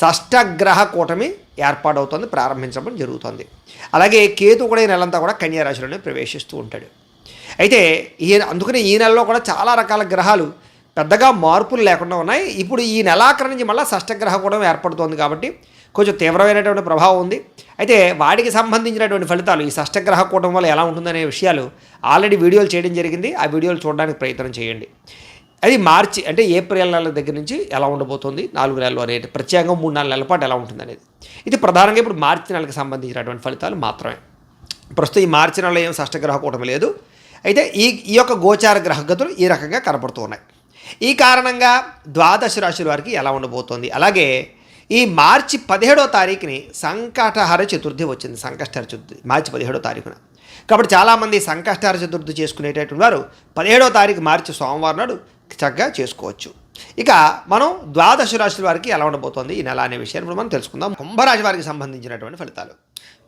షష్టగ్రహ కూటమి ఏర్పాటవుతుంది ప్రారంభించడం జరుగుతుంది. అలాగే కేతు కూడా ఈ నెలంతా కూడా కన్యారాశిలోనే ప్రవేశిస్తూ ఉంటాడు. అయితే ఈ అందుకని ఈ నెలలో కూడా చాలా రకాల గ్రహాలు పెద్దగా మార్పులు లేకుండా ఉన్నాయి. ఇప్పుడు ఈ నెలాఖరు నుంచి మళ్ళీ షష్టగ్రహ కూడా ఏర్పడుతోంది కాబట్టి కొంచెం తీవ్రమైనటువంటి ప్రభావం ఉంది. అయితే వాటికి సంబంధించినటువంటి ఫలితాలు ఈ షష్టగ్రహ కూటం వల్ల ఎలా ఉంటుందనే విషయాలు ఆల్రెడీ వీడియోలు చేయడం జరిగింది. ఆ వీడియోలు చూడడానికి ప్రయత్నం చేయండి. అది మార్చి అంటే ఏప్రిల్ నెల దగ్గర నుంచి ఎలా ఉండబోతుంది? నాలుగు నెలలు అనేది ప్రత్యేకంగా మూడు నాలుగు నెలల పాటు ఎలా ఉంటుంది అనేది ఇది ప్రధానంగా ఇప్పుడు మార్చి నెలకు సంబంధించినటువంటి ఫలితాలు మాత్రమే. ప్రస్తుతం ఈ మార్చి నెలలో ఏం షష్టగ్రహ కూటమి లేదు. అయితే ఈ ఈ యొక్క గోచార గ్రహగతులు ఈ రకంగా కనపడుతూ ఉన్నాయి. ఈ కారణంగా ద్వాదశ రాశుల వారికి ఎలా ఉండబోతోంది? అలాగే ఈ మార్చి పదిహేడో తారీఖుని సంకటహర చతుర్థి వచ్చింది. సంకష్టహర చతుర్థి మార్చి పదిహేడో తారీఖున. కాబట్టి చాలామంది సంకష్టహర చతుర్థి చేసుకునేటటువంటి వారు పదిహేడో తారీఖు మార్చి సోమవారం నాడు చక్కగా చేసుకోవచ్చు. ఇక మనం ద్వాదశ రాశుల వారికి ఎలా ఉండబోతోంది ఈ నెల అనే విషయాన్ని ఇప్పుడు మనం తెలుసుకుందాం. కుంభరాశి వారికి సంబంధించినటువంటి ఫలితాలు.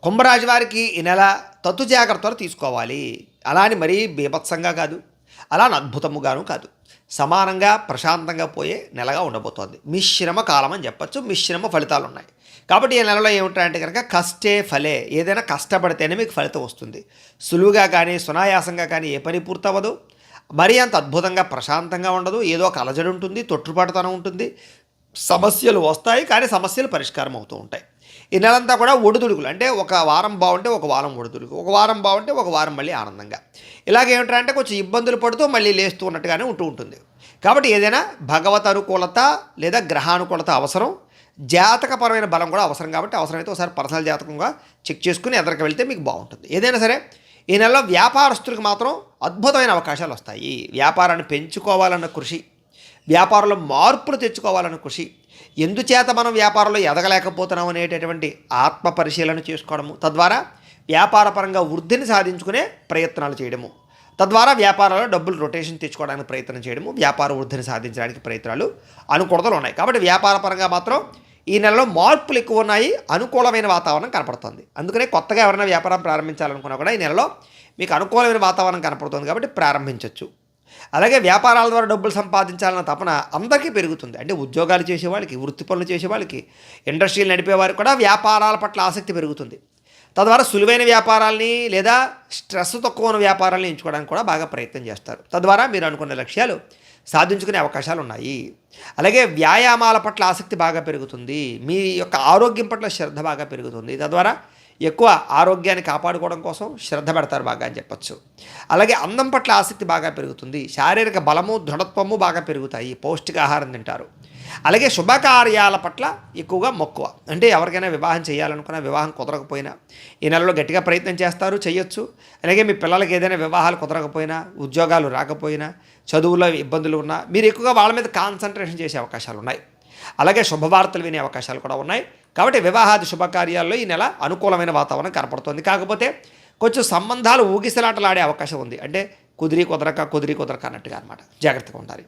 కుంభరాశి వారికి ఈ నెల తత్తు జాగ్రత్తలు తీసుకోవాలి. అలా అని మరీ బీభత్సంగా కాదు అలా అని అద్భుతముగాను కాదు. సమానంగా ప్రశాంతంగా పోయే నెలగా ఉండబోతోంది. మిశ్రమ కాలం అని చెప్పచ్చు మిశ్రమ ఫలితాలు ఉన్నాయి కాబట్టి ఈ నెలలో ఏమిటంటే కనుక కష్టే ఫలే. ఏదైనా కష్టపడితేనే మీకు ఫలితం వస్తుంది. సులువుగా కానీ సునాయాసంగా కానీ ఏ పని పూర్తవ్వదు. మరీ అంత అద్భుతంగా ప్రశాంతంగా ఉండదు. ఏదో ఒక అలజడి ఉంటుంది తొట్టుపాటుతనం ఉంటుంది. సమస్యలు వస్తాయి కానీ సమస్యలు పరిష్కారం అవుతూ ఉంటాయి. ఈ నెలంతా కూడా ఒడిదుడుకులు. అంటే ఒక వారం బాగుంటే ఒక వారం ఒడిదుడుకు. ఒక వారం బాగుంటే ఒక వారం మళ్ళీ ఆనందంగా. ఇలాగేమిటంటే కొంచెం ఇబ్బందులు పడుతూ మళ్ళీ లేస్తూ ఉన్నట్టుగానే ఉంటూ ఉంటుంది. కాబట్టి ఏదైనా భగవత్ అనుకూలత లేదా గ్రహానుకూలత అవసరం. జాతకపరమైన బలం కూడా అవసరం కాబట్టి అవసరమైతే ఒకసారి పర్సనల్ జాతకంగా చెక్ చేసుకుని ఎదరికి వెళ్తే మీకు బాగుంటుంది. ఏదైనా సరే ఈ నెలలో వ్యాపారస్తులకు మాత్రం అద్భుతమైన అవకాశాలు వస్తాయి. వ్యాపారాన్ని పెంచుకోవాలన్న కృషి వ్యాపారంలో మార్పులు తెచ్చుకోవాలన్న కృషి ఎందుచేత మనం వ్యాపారంలో ఎదగలేకపోతున్నాం అనేటటువంటి ఆత్మ పరిశీలన చేసుకోవడము తద్వారా వ్యాపారపరంగా వృద్ధిని సాధించుకునే ప్రయత్నాలు చేయడము తద్వారా వ్యాపారాల్లో డబ్బులు రొటేషన్ తెచ్చుకోవడానికి ప్రయత్నం చేయడము వ్యాపార వృద్ధిని సాధించడానికి ప్రయత్నాలు అనుకూలతలు ఉన్నాయి. కాబట్టి వ్యాపారపరంగా మాత్రం ఈ నెలలో మార్పులు ఎక్కువ ఉన్నాయి అనుకూలమైన వాతావరణం కనపడుతుంది. అందుకనే కొత్తగా ఎవరైనా వ్యాపారం ప్రారంభించాలనుకున్నా కూడా ఈ నెలలో మీకు అనుకూలమైన వాతావరణం కనపడుతుంది కాబట్టి ప్రారంభించవచ్చు అలాగే వ్యాపారాల ద్వారా డబ్బులు సంపాదించాలన్న తపన అందరికీ పెరుగుతుంది. అంటే ఉద్యోగాలు చేసే వాళ్ళకి వృత్తి పనులు చేసే వాళ్ళకి ఇండస్ట్రీలు నడిపేవారు కూడా వ్యాపారాల పట్ల ఆసక్తి పెరుగుతుంది. తద్వారా సులువైన వ్యాపారాల్ని లేదా స్ట్రెస్ తక్కువ ఉన్న వ్యాపారాలను ఎంచుకోవడానికి కూడా బాగా ప్రయత్నం చేస్తారు. తద్వారా మీరు అనుకున్న లక్ష్యాలు సాధించుకునే అవకాశాలు ఉన్నాయి అలాగే వ్యాయామాల పట్ల ఆసక్తి బాగా పెరుగుతుంది. మీ యొక్క ఆరోగ్యం పట్ల శ్రద్ధ బాగా పెరుగుతుంది. తద్వారా ఎక్కువ ఆరోగ్యాన్ని కాపాడుకోవడం కోసం శ్రద్ధ పెడతారు బాగా అని చెప్పచ్చు. అలాగే అందం పట్ల ఆసక్తి బాగా పెరుగుతుంది. శారీరక బలము దృఢత్వము బాగా పెరుగుతాయి. పౌష్టికాహారం తింటారు. అలాగే శుభకార్యాల పట్ల ఎక్కువగా మక్కువ. అంటే ఎవరికైనా వివాహం చేయాలనుకున్నా వివాహం కుదరకపోయినా ఈ నెలలో గట్టిగా ప్రయత్నం చేస్తారు చేయొచ్చు. అలాగే మీ పిల్లలకి ఏదైనా వివాహాలు కుదరకపోయినా ఉద్యోగాలు రాకపోయినా చదువులో ఇబ్బందులు ఉన్నా మీరు ఎక్కువగా వాళ్ళ మీద కాన్సన్ట్రేషన్ చేసే అవకాశాలు ఉన్నాయి. అలాగే శుభవార్తలు వినే అవకాశాలు కూడా ఉన్నాయి. కాబట్టి వివాహాది శుభకార్యాల్లో ఈ నెల అనుకూలమైన వాతావరణం కనపడుతుంది. కాకపోతే కొంచెం సంబంధాలు ఊగిసలాటలాడే అవకాశం ఉంది. అంటే కుదిరి కుదరక కుదిరి కుదరక అన్నట్టుగా అనమాట జాగ్రత్తగా ఉండాలి.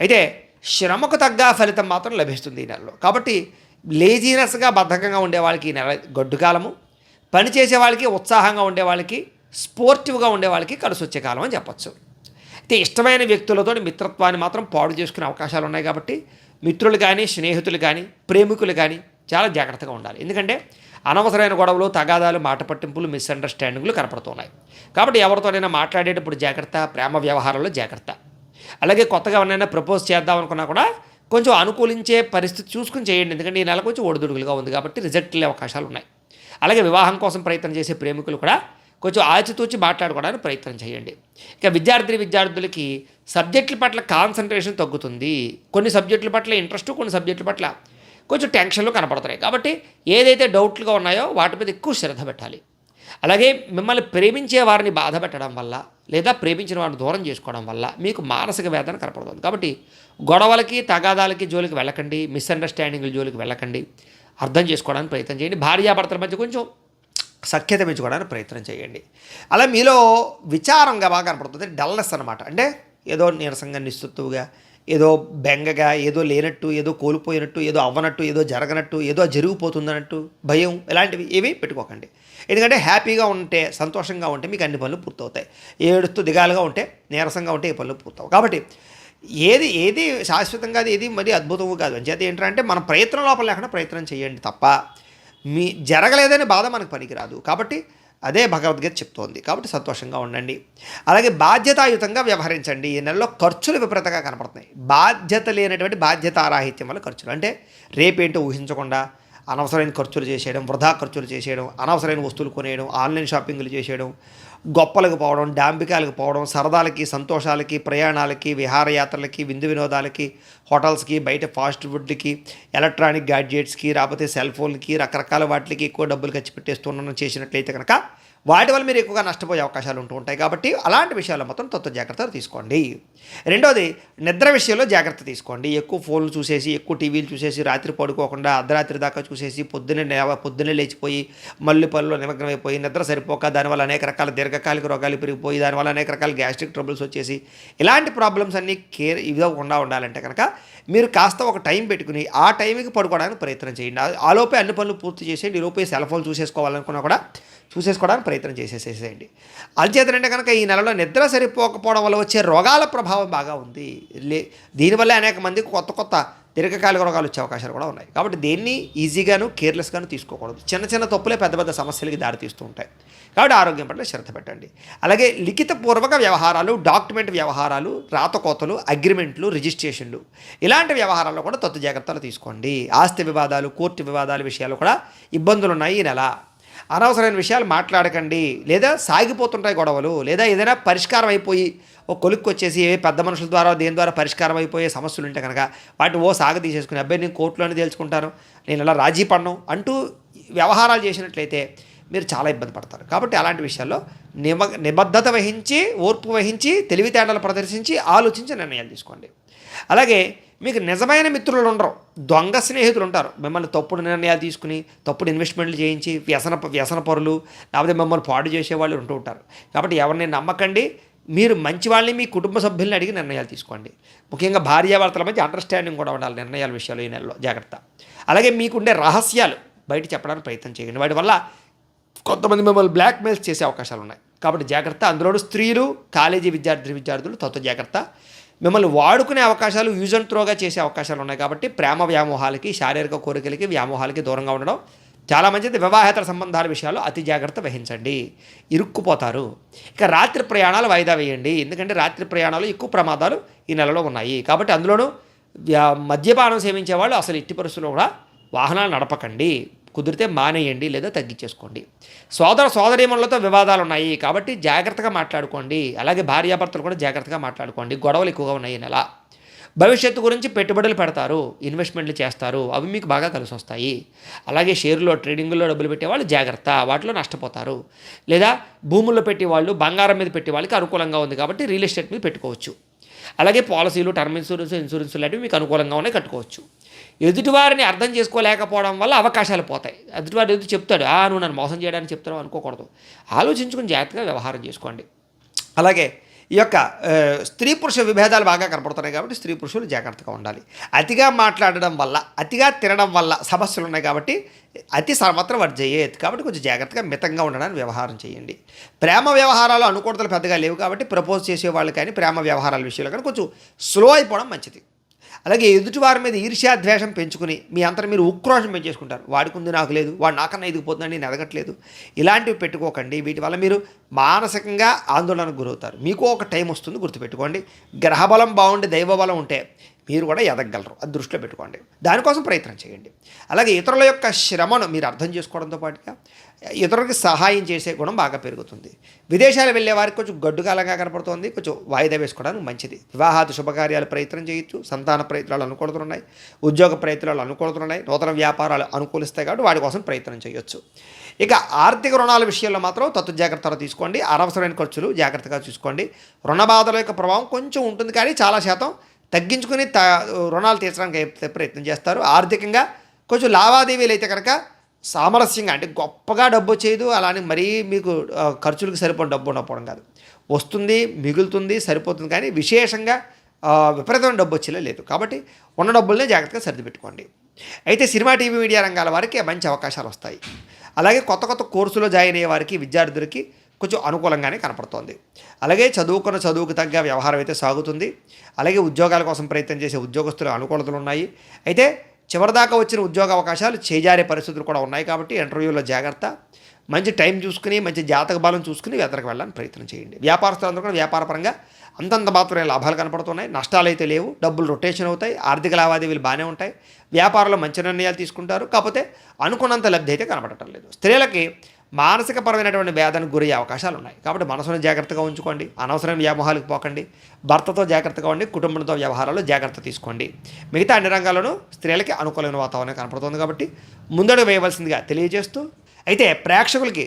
అయితే శ్రమకు తగ్గ ఫలితం మాత్రం లభిస్తుంది ఈ నెలలో. కాబట్టి లేజీనెస్గా బద్ధకంగా ఉండే వాళ్ళకి ఈ నెల గడ్డుకాలము పని చేసే వాళ్ళకి ఉత్సాహంగా ఉండే వాళ్ళకి స్పోర్టివ్గా ఉండే వాళ్ళకి కలిసి వచ్చే కాలం అని చెప్పచ్చు. అయితే ఇష్టమైన వ్యక్తులతో మిత్రత్వాన్ని మాత్రం పాడు చేసుకునే అవకాశాలు ఉన్నాయి కాబట్టి మిత్రులు కానీ స్నేహితులు కానీ ప్రేమికులు కానీ చాలా జాగ్రత్తగా ఉండాలి. ఎందుకంటే అనవసరమైన గొడవలు తగాదాలు మాట పట్టింపులు మిస్అండర్స్టాండింగ్లు కనపడుతున్నాయి. కాబట్టి ఎవరితోనైనా మాట్లాడేటప్పుడు జాగ్రత్త ప్రేమ వ్యవహారంలో జాగ్రత్త. అలాగే కొత్తగా ఎవరైనా ప్రపోజ్ చేద్దాం అనుకున్నా కూడా కొంచెం అనుకూలించే పరిస్థితి చూసుకుని చేయండి. ఎందుకంటే ఈ నెల కొంచెం ఒడిదుడుగులుగా ఉంది కాబట్టి రిజెక్ట్ అవకాశాలు ఉన్నాయి. అలాగే వివాహం కోసం ప్రయత్నం చేసే ప్రేమికులు కూడా కొంచెం ఆచితూచి మాట్లాడుకోవడానికి ప్రయత్నం చేయండి. ఇక విద్యార్థి విద్యార్థులకి సబ్జెక్టుల పట్ల కాన్సన్ట్రేషన్ తగ్గుతుంది. కొన్ని సబ్జెక్టుల పట్ల ఇంట్రెస్ట్ కొన్ని సబ్జెక్టుల పట్ల కొంచెం టెన్షన్లు కనపడుతున్నాయి. కాబట్టి ఏదైతే డౌట్లుగా ఉన్నాయో వాటి మీద ఎక్కువ శ్రద్ధ పెట్టాలి. అలాగే మిమ్మల్ని ప్రేమించే వారిని బాధ పెట్టడం వల్ల లేదా ప్రేమించిన వారిని దూరం చేసుకోవడం వల్ల మీకు మానసిక వేదన కనపడుతుంది కాబట్టి గొడవలకి తగాదాలకి జోలికి వెళ్ళకండి మిస్అండర్స్టాండింగ్ల జోలికి వెళ్ళకండి. అర్థం చేసుకోవడానికి ప్రయత్నం చేయండి. భార్యాభర్తల మధ్య కొంచెం సఖ్యత పెంచుకోవడానికి ప్రయత్నం చేయండి. అలా మీలో విచారంగా బాగా కనపడుతుంది డల్నెస్ అనమాట అంటే ఏదో నీరసంగా నిస్తుత్తుగా ఏదో బెంగగా ఏదో లేనట్టు ఏదో కోల్పోయినట్టు ఏదో అవ్వనట్టు ఏదో జరగనట్టు ఏదో జరిగిపోతుందన్నట్టు భయం ఇలాంటివి ఏవి పెట్టుకోకండి. ఎందుకంటే హ్యాపీగా ఉంటే సంతోషంగా ఉంటే మీకు అన్ని పనులు పూర్తవుతాయి. ఏడుస్తూ దిగాలుగా ఉంటే నీరసంగా ఉంటే ఏ పనులు పూర్తవు. కాబట్టి ఏది ఏది శాశ్వతంగా అది ఏది మరి అద్భుతము కాదు. అంచేత ఏంటంటే మన ప్రయత్నం లోపల లేకుండా ప్రయత్నం చేయండి తప్ప మీ జరగలేదనే బాధ మనకు పనికిరాదు. కాబట్టి అదే భగవద్గీత చెప్తోంది. కాబట్టి సంతోషంగా ఉండండి. అలాగే బాధ్యతాయుతంగా వ్యవహరించండి. ఈ నెలలో ఖర్చులు విపరీతంగా కనపడుతున్నాయి. బాధ్యత లేనటువంటి బాధ్యతారాహిత్యం వల్ల ఖర్చులు. అంటే రేపేంటో ఊహించకుండా అనవసరమైన ఖర్చులు చేసేయడం వృధా ఖర్చులు చేసేయడం అనవసరమైన వస్తువులు కొనేయడం ఆన్లైన్ షాపింగ్లు చేసేయడం గొప్పలకు పోవడం డాంబికాలకు పోవడం సరదాలకి సంతోషాలకి ప్రయాణాలకి విహారయాత్రలకి విందు వినోదాలకి హోటల్స్కి బయట ఫాస్ట్ ఫుడ్కి ఎలక్ట్రానిక్ గ్యాడ్జెట్స్కి రాకపోతే సెల్ ఫోన్కి రకరకాల వాటికి ఎక్కువ డబ్బులు ఖర్చు పెట్టేస్తున్నాను చేసినట్లయితే కనుక వాటి వల్ల మీరు ఎక్కువగా నష్టపోయే అవకాశాలు ఉంటూ ఉంటాయి. కాబట్టి అలాంటి విషయాల్లో మొత్తం తత్వ జాగ్రత్తలు తీసుకోండి. రెండోది నిద్ర విషయంలో జాగ్రత్త తీసుకోండి. ఎక్కువ ఫోన్లు చూసేసి ఎక్కువ టీవీలు చూసేసి రాత్రి పడుకోకుండా అర్ధరాత్రి దాకా చూసేసి పొద్దున్నే పొద్దున్నే లేచిపోయి మళ్ళీ పనులు నిమగ్నమైపోయి నిద్ర సరిపోక దానివల్ల అనేక రకాల దీర్ఘకాలిక రోగాలు పెరిగిపోయి దానివల్ల అనేక రకాల గ్యాస్ట్రిక్ ట్రబుల్స్ వచ్చేసి ఇలాంటి ప్రాబ్లమ్స్ అన్నీ కేర్ ఇవ్వకుండా ఉండాలంటే కనుక మీరు కాస్త ఒక టైం పెట్టుకుని ఆ టైంకి పడుకోవడానికి ప్రయత్నం చేయండి. ఆ- లోపే అన్ని పనులు పూర్తి చేసేయండి. ఈలోపే సెల్ ఫోన్ చూసేసుకోవాలనుకున్నా కూడా చూసేసుకోవడానికి ప్రయత్నం చేసేసేసేయండి అంచేతనంటే కనుక ఈ నెలలో నిద్ర సరిపోకపోవడం వల్ల వచ్చే రోగాల ప్రభావం బాగా ఉంది. లే దీనివల్ల అనేక మందికి కొత్త కొత్త దీర్ఘకాలిక రోగాలు వచ్చే అవకాశాలు కూడా ఉన్నాయి. కాబట్టి దేన్ని ఈజీగాను కేర్లెస్గాను తీసుకోకూడదు. చిన్న చిన్న తప్పులే పెద్ద పెద్ద సమస్యలకి దారితీస్తూ ఉంటాయి. కాబట్టి ఆరోగ్యం పట్ల శ్రద్ధ పెట్టండి. అలాగే లిఖితపూర్వక వ్యవహారాలు డాక్యుమెంట్ వ్యవహారాలు రాతకోతలు అగ్రిమెంట్లు రిజిస్ట్రేషన్లు ఇలాంటి వ్యవహారాల్లో కూడా తొత్తు జాగ్రత్తలు తీసుకోండి. ఆస్తి వివాదాలు కోర్టు వివాదాల విషయాలు కూడా ఇబ్బందులు ఉన్నాయి ఈ నెల. అనవసరమైన విషయాలు మాట్లాడకండి. లేదా సాగిపోతుంటాయి గొడవలు. లేదా ఏదైనా పరిష్కారం అయిపోయి ఒక కొలుక్కి వచ్చేసి ఏ పెద్ద మనుషుల ద్వారా దేని ద్వారా పరిష్కారం అయిపోయే సమస్యలు ఉంటే కనుక వాటిని ఓ సాగ తీసేసుకుని అబ్బాయి నేను కోర్టులోనే తేల్చుకుంటాను. నేను ఇలా రాజీ పడను అంటూ వ్యవహారాలు చేసినట్లయితే మీరు చాలా ఇబ్బంది పడతారు. కాబట్టి అలాంటి విషయాల్లో నిమ నిబద్ధత వహించి ఓర్పు వహించి తెలివితేటలు ప్రదర్శించి ఆలోచించి నిర్ణయాలు తీసుకోండి. అలాగే మీకు నిజమైన మిత్రులు ఉండరు. దొంగ స్నేహితులు ఉంటారు. మిమ్మల్ని తప్పుడు నిర్ణయాలు తీసుకుని తప్పుడు ఇన్వెస్ట్మెంట్లు చేయించి వ్యసన వ్యసన పరులు లేకపోతే మిమ్మల్ని పాడు చేసేవాళ్ళు ఉంటూ ఉంటారు. కాబట్టి ఎవరిని నమ్మకండి. మీరు మంచి వాళ్ళని మీ కుటుంబ సభ్యుల్ని అడిగి నిర్ణయాలు తీసుకోండి. ముఖ్యంగా భార్యాభర్తల మధ్య అండర్స్టాండింగ్ కూడా ఉండాలి నిర్ణయాల విషయాలు ఈ నెలలో. జాగ్రత్త. అలాగే మీకుండే రహస్యాలు బయట చెప్పడానికి ప్రయత్నం చేయండి. వాటి వల్ల కొంతమంది మిమ్మల్ని బ్లాక్మెయిల్స్ చేసే అవకాశాలు ఉన్నాయి. కాబట్టి జాగ్రత్త. అందులోనూ స్త్రీలు కాలేజీ విద్యార్థి విద్యార్థులు తత్వ జాగ్రత్త. మిమ్మల్ని వాడుకునే అవకాశాలు యూజ్ అండ్ త్రోగా చేసే అవకాశాలు ఉన్నాయి కాబట్టి ప్రేమ వ్యామోహాలకి శారీరక కోరికలకి వ్యామోహాలకి దూరంగా ఉండడం చాలా మంచిది. వివాహేతర సంబంధాల విషయాల్లో అతి జాగ్రత్త వహించండి. ఇరుక్కుపోతారు. ఇక రాత్రి ప్రయాణాలు వాయిదా వేయండి. ఎందుకంటే రాత్రి ప్రయాణాలు ఎక్కువ ప్రమాదాలు ఈ నెలలో ఉన్నాయి. కాబట్టి అందులోనూ మద్యపానం సేవించే వాళ్ళు అసలు ఎట్టి పరిస్థితుల్లో కూడా వాహనాలు నడపకండి. కుదిరితే మానేయండి లేదా తగ్గించేసుకోండి. సోదర సోదరీమణులతో వివాదాలు ఉన్నాయి కాబట్టి జాగ్రత్తగా మాట్లాడుకోండి. అలాగే భార్యాభర్తలు కూడా జాగ్రత్తగా మాట్లాడుకోండి. గొడవలు ఎక్కువగా ఉన్నాయి నెల. భవిష్యత్తు గురించి పెట్టుబడులు పెడతారు. ఇన్వెస్ట్మెంట్లు చేస్తారు. అవి మీకు బాగా కలిసి వస్తాయి. అలాగే షేర్లో ట్రేడింగ్లో డబ్బులు పెట్టేవాళ్ళు జాగ్రత్త. వాటిలో నష్టపోతారు. లేదా భూముల్లో పెట్టే వాళ్ళు బంగారం మీద పెట్టే వాళ్ళకి అనుకూలంగా ఉంది కాబట్టి రియల్ ఎస్టేట్ మీద పెట్టుకోవచ్చు. అలాగే పాలసీలు టర్మ్ ఇన్సూరెన్స్ ఇన్సూరెన్స్ లాంటివి మీకు అనుకూలంగా ఉన్నాయి కట్టుకోవచ్చు. ఎదుటివారిని అర్థం చేసుకోలేకపోవడం వల్ల అవకాశాలు పోతాయి. ఎదుటివాడు ఎదుటి చెప్తాడు ఆ నువ్వు నన్ను మోసం చేయడానికి చెప్తావు అనుకోకూడదు. ఆలోచించుకుని జాగ్రత్తగా వ్యవహారం చేసుకోండి. అలాగే ఈ యొక్క స్త్రీ పురుష విభేదాలు బాగా కనపడుతున్నాయి కాబట్టి స్త్రీ పురుషులు జాగ్రత్తగా ఉండాలి. అతిగా మాట్లాడడం వల్ల అతిగా తినడం వల్ల సమస్యలు ఉన్నాయి కాబట్టి అతి సర్వత్ర వర్జయ్యేది కాబట్టి కొంచెం జాగ్రత్తగా మితంగా ఉండడానికి వ్యవహారం చేయండి. ప్రేమ వ్యవహారాలు అనుకూడతలు పెద్దగా లేవు కాబట్టి ప్రపోజ్ చేసే వాళ్ళు కానీ ప్రేమ వ్యవహారాల విషయంలో కానీ కొంచెం స్లో అయిపోవడం మంచిది. అలాగే ఎదుటివారి మీద ఈర్ష్యాద్వేషం పెంచుకుని మీ అంతరం మీరు ఉక్రోషం పెంచేసుకుంటారు. వాడికి ఉంది నాకు లేదు వాడు నాకన్నా ఎదిగిపోతుందని నేను ఎదగట్లేదు. ఇలాంటివి పెట్టుకోకండి. వీటి వల్ల మీరు మానసికంగా ఆందోళనకు గురవుతారు. మీకు ఒక టైం వస్తుంది గుర్తుపెట్టుకోండి. గ్రహబలం బాగుండి దైవబలం ఉంటే మీరు కూడా ఎదగగలరు అది దృష్టిలో పెట్టుకోండి. దానికోసం ప్రయత్నం చేయండి. అలాగే ఇతరుల యొక్క శ్రమను మీరు అర్థం చేసుకోవడంతో పాటుగా ఇతరులకి సహాయం చేసే గుణం బాగా పెరుగుతుంది. విదేశాలు వెళ్ళే వారికి కొంచెం గడ్డుకాలంగా కనపడుతుంది. కొంచెం వాయిదా వేసుకోవడానికి మంచిది. వివాహాది శుభకార్యాలు ప్రయత్నం చేయొచ్చు. సంతాన ప్రయత్నాలు అనుకూలతున్నాయి ఉద్యోగ ప్రయత్నాలు అనుకూలతున్నాయి నూతన వ్యాపారాలు అనుకూలిస్తాయి కాబట్టి వాటి కోసం ప్రయత్నం చేయొచ్చు. ఇక ఆర్థిక రుణాల విషయంలో మాత్రం తత్తు జాగ్రత్తలు తీసుకోండి. అనవసరమైన ఖర్చులు జాగ్రత్తగా చూసుకోండి. రుణ బాధల యొక్క ప్రభావం కొంచెం ఉంటుంది కానీ చాలా శాతం తగ్గించుకుని త రుణాలు తీర్చడానికి ప్రయత్నం చేస్తారు. ఆర్థికంగా కొంచెం లావాదేవీలు అయితే కనుక సామరస్యంగా అంటే గొప్పగా డబ్బు వచ్చేది అలానే మరీ మీకు ఖర్చులకు సరిపడిన డబ్బు ఉండకపోవడం కాదు. వస్తుంది మిగులుతుంది సరిపోతుంది కానీ విశేషంగా విపరీతమైన డబ్బు వచ్చేలా లేదు. కాబట్టి ఉన్న డబ్బులనే జాగ్రత్తగా సర్దిపెట్టుకోండి. అయితే సినిమా టీవీ మీడియా రంగాల వారికి మంచి అవకాశాలు వస్తాయి. అలాగే కొత్త కొత్త కోర్సులో జాయిన్ అయ్యే వారికి విద్యార్థులకి కొంచెం అనుకూలంగానే కనపడుతోంది. అలాగే చదువుకున్న చదువుకు తగ్గ వ్యవహారం అయితే సాగుతుంది. అలాగే ఉద్యోగాల కోసం ప్రయత్నం చేసే ఉద్యోగస్తులు అనుకూలతలు ఉన్నాయి. అయితే చివరిదాకా వచ్చిన ఉద్యోగ అవకాశాలు చేజారే పరిస్థితులు కూడా ఉన్నాయి కాబట్టి ఇంటర్వ్యూలో జాగ్రత్త. మంచి టైం చూసుకుని మంచి జాతక బలం చూసుకుని వెతరకు వెళ్ళాలని ప్రయత్నం చేయండి. వ్యాపారస్తులందరూ కూడా వ్యాపారపరంగా అంతంత మాత్రమే లాభాలు కనపడుతున్నాయి. నష్టాలు అయితే లేవు. డబ్బులు రొటేషన్ అవుతాయి. ఆర్థిక లావాదేవీలు బాగానే ఉంటాయి. వ్యాపారంలో మంచి నిర్ణయాలు తీసుకుంటారు. కాకపోతే అనుకున్నంత లబ్ధి అయితే కనపడటం లేదు. స్త్రీలకి మానసిక పరమైనటువంటి వేదనకు గురయ్యే అవకాశాలు ఉన్నాయి. కాబట్టి మనసును జాగ్రత్తగా ఉంచుకోండి. అనవసరమైన వ్యామోహాలకు పోకండి. భర్తతో జాగ్రత్తగా ఉండి కుటుంబంతో వ్యవహారాలు జాగ్రత్త తీసుకోండి. మిగతా అన్ని రంగాల్లోనూ స్త్రీలకి అనుకూలమైన వాతావరణం కనపడుతుంది కాబట్టి ముందడుగు వేయవలసిందిగా తెలియజేస్తూ అయితే ప్రేక్షకులకి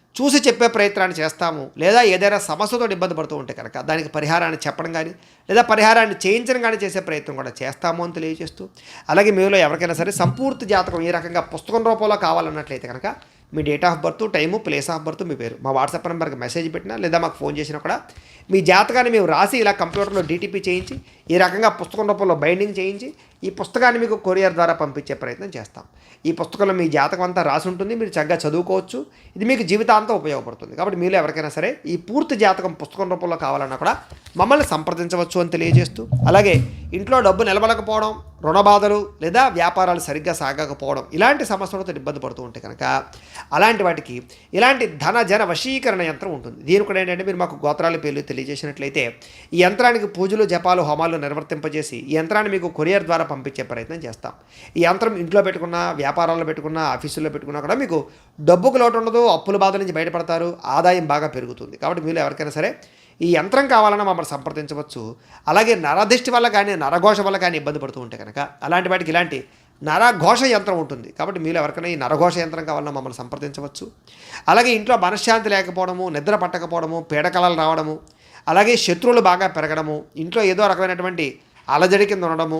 చూసి చెప్పే ప్రయత్నాన్ని చేస్తాము. లేదా ఏదైనా సమస్యతో ఇబ్బంది పడుతూ ఉంటే కనుక దానికి పరిహారాన్ని చెప్పడం కానీ లేదా పరిహారాన్ని చేయించడం కానీ చేసే ప్రయత్నం కూడా చేస్తాము అని తెలియజేస్తూ అలాగే మీలో ఎవరికైనా సరే సంపూర్తి జాతకం ఈ రకంగా పుస్తకం రూపంలో కావాలన్నట్లయితే కనుక మీ date of birth time place of birth మీ పేరు. మా వాట్సాప్ నెంబర్కి మెసేజ్ పెట్టినా లేదా మాకు ఫోన్ చేసినా కూడా మీ జాతకాన్ని మేము రాసి ఇలా కంప్యూటర్లో డీటీపీ చేయించి ఈ రకంగా పుస్తకం రూపంలో బైండింగ్ చేయించి ఈ పుస్తకాన్ని మీకు కొరియర్ ద్వారా పంపించే ప్రయత్నం చేస్తాం. ఈ పుస్తకంలో మీ జాతకం అంతా రాసి ఉంటుంది మీరు చక్కగా చదువుకోవచ్చు. ఇది మీకు జీవితాంతం ఉపయోగపడుతుంది. కాబట్టి మీరు ఎవరికైనా సరే ఈ పూర్తి జాతకం పుస్తకం రూపంలో కావాలన్నా కూడా మమ్మల్ని సంప్రదించవచ్చు అని తెలియజేస్తూ అలాగే ఇంట్లో డబ్బు నిలబడకపోవడం రుణ బాధలు లేదా వ్యాపారాలు సరిగ్గా సాగకపోవడం ఇలాంటి సమస్యలతో ఇబ్బంది పడుతూ ఉంటే కనుక అలాంటి వాటికి ఇలాంటి ధన జన వశీకరణ యంత్రం ఉంటుంది. దీని కూడా ఏంటంటే మీరు మాకు గోత్రాల పేర్లు తెలియజేసినట్లయితే ఈ యంత్రానికి పూజలు జపాలు హోమాలు నిర్వర్తింపజేసి ఈ యంత్రాన్ని మీకు కొరియర్ ద్వారా పంపించే ప్రయత్నం చేస్తాం. ఈ యంత్రం ఇంట్లో పెట్టుకున్న వ్యాపారాల్లో పెట్టుకున్న ఆఫీసుల్లో పెట్టుకున్నా కూడా మీకు డబ్బుకు లోటు ఉండదు అప్పుల బాధ నుంచి బయటపడతారు ఆదాయం బాగా పెరుగుతుంది. కాబట్టి మీరు ఎవరికైనా సరే ఈ యంత్రం కావాలన్నా మమ్మల్ని సంప్రదించవచ్చు. అలాగే నరదిష్టి వల్ల కానీ నరఘోష వల్ల కానీ ఇబ్బంది పడుతూ ఉంటే కనుక అలాంటి వాటికి ఇలాంటి నరఘోష యంత్రం ఉంటుంది. కాబట్టి మీరు ఎవరికైనా ఈ నరఘోష యంత్రం కావాలన్నా మమ్మల్ని సంప్రదించవచ్చు. అలాగే ఇంట్లో మనశ్శాంతి లేకపోవడము నిద్ర పట్టకపోవడము పీడకలలు రావడము అలాగే శత్రువులు బాగా పెరగడము ఇంట్లో ఏదో రకమైనటువంటి అలజడి కింద ఉండడము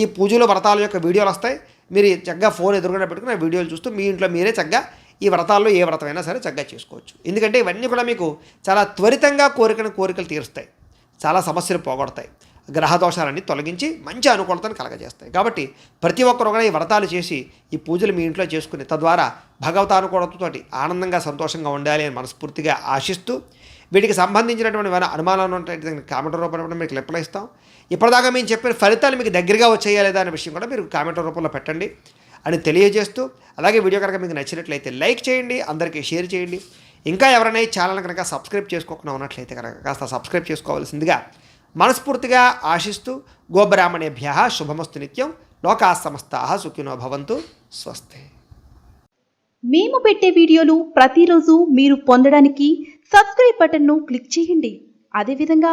ఈ పూజలు వ్రతాల యొక్క వీడియోలు వస్తాయి. మీరు చక్కగా ఫోన్ ఎదురుగా పెట్టుకుని ఆ వీడియోలు చూస్తూ మీ ఇంట్లో మీరే చక్కగా ఈ వ్రతాల్లో ఏ వ్రతమైనా సరే చక్కగా చేసుకోవచ్చు. ఎందుకంటే ఇవన్నీ కూడా మీకు చాలా త్వరితంగా కోరికను కోరికలు తీరుస్తాయి. చాలా సమస్యలు పోగొడతాయి. గ్రహ దోషాలన్నీ తొలగించి మంచి అనుకూలతను కలగజేస్తాయి. కాబట్టి ప్రతి ఒక్కరు కూడా ఈ వ్రతాలు చేసి ఈ పూజలు మీ ఇంట్లో చేసుకుని తద్వారా భగవతానుకూలతతోటి ఆనందంగా సంతోషంగా ఉండాలి అని మనస్ఫూర్తిగా ఆశిస్తూ వీటికి సంబంధించినటువంటి ఏమైనా అనుమానాలు ఉంటే కామెంట్ రూపంలో మీకు రిప్లై ఇస్తాం. ఇప్పటిదాకా మేము చెప్పిన ఫలితాలు మీకు దగ్గరగా వచ్చాయా లేదా అనే విషయం కూడా మీరు కామెంట్ రూపంలో పెట్టండి. అని తెలియజేస్తూ అలాగే వీడియో కనుక మీకు నచ్చినట్లయితే లైక్ చేయండి అందరికీ షేర్ చేయండి. ఇంకా ఎవరైనా ఈ ఛానల్ కనుక సబ్స్క్రైబ్ చేసుకోకుండా ఉన్నట్లయితే కనుక కాస్త సబ్స్క్రైబ్ చేసుకోవాల్సిందిగా మనస్ఫూర్తిగా ఆశిస్తూ గోబ్రాహ్మణేభ్య శుభమస్తు నిత్యం. లోకా సమస్తా సుఖినో భవంతు. స్వస్తి. మేము పెట్టే వీడియోలు ప్రతిరోజు మీరు పొందడానికి సబ్స్క్రైబ్ బటన్ను క్లిక్ చేయండి. అదేవిధంగా